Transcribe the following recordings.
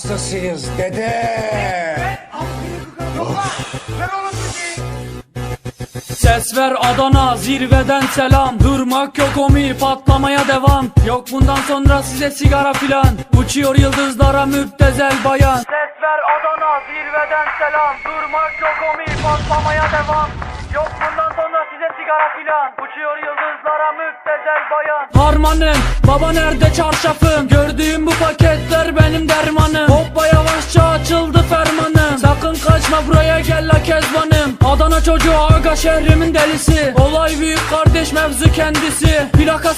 hastasıyız dede. Ses ver Adana zirveden selam. Durmak yok omi patlamaya devam. Yok bundan sonra size sigara filan. Uçuyor yıldızlara müptezel bayan. Ses ver Adana zirveden selam. Durmak yok omi patlamaya devam. Yok bundan sonra size sigara filan. Uçuyor yıldızlara müptezel bayan. Harmanım baba nerede çarşafım? Gördüğüm bu paketler benim dermanım kaçma buraya gel la kezbanım. Adana çocuğu aga şehrimin delisi. Olay büyük kardeş mevzu kendisi. Plaka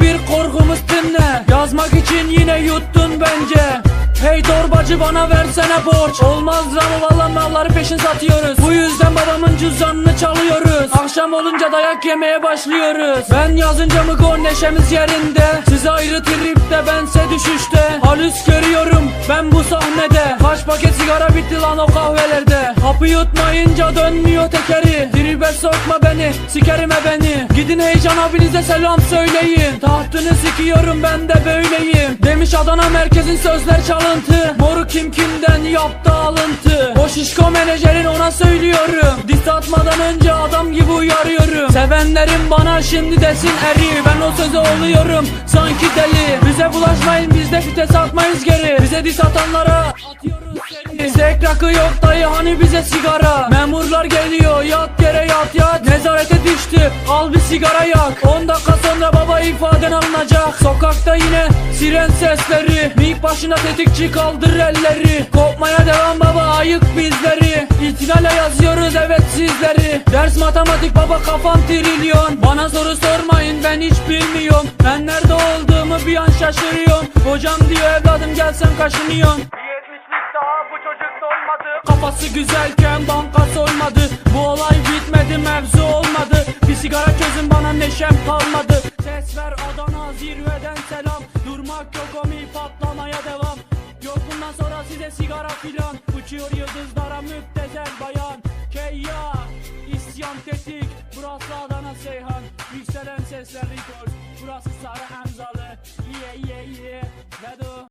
01 korkumuz dinle. Yazmak için yine yuttun bence. Hey torbacı bana versene borç. Olmaz lan valla malları peşin satıyoruz. Bu yüzden babamın cüzdanını çalıyoruz. Akşam olunca dayak yemeye başlıyoruz. Ben yazınca mı gol neşemiz yerinde? Siz ayrı tripte bense düşüşte. Halüs görüyorum ben bu sahnede paket sigara bitti lan o kahvelerde. Hapı yutmayınca dönmüyor tekeri. Tribe sokma beni sikerim e beni. Gidin heyecan abinize selam söyleyin. Tahtını sikiyorum ben de böyleyim. Demiş Adana merkezin sözler çalıntı. Moru kim kimden yaptı alıntı? O şişko menajerin ona söylüyorum. Diss atmadan önce adam gibi uyarıyorum. Sevenlerim bana şimdi desin eri. Ben o söze oluyorum. Sanki deli Bize bulaşmayın biz de fites atmayız geri. Bize diss atanlara atıyoruz seni. Sek rakı yok dayı hani bize sigara? Memurlar geliyor yat yere yat yat. Nezarete düştü al bir sigara yak. 10 dakika sonra baba ifaden alınacak. Sokakta yine siren sesleri. Mik başına tetikçi kaldır elleri. Kopmaya devam baba ayık bizleri. İhtilale yazıyoruz evet sizleri. Ders matematik baba kafam trilyon. Bana soru sormayın ben hiç bilmiyorum. Ben nerede olduğumu bir an şaşırıyorum. Hocam diyor evladım gelsen kaşınıyorsun. Kafası güzelken banka soymadı Bu olay bitmedi mevzu olmadı. Bir sigara çözün bana neşem kalmadı. Ses ver Adana zirveden selam. Durmak yok omi patlamaya devam. Yok bundan sonra size sigara filan. Uçuyor دارید برقصید سرا هر جزاله ای ای ای نادو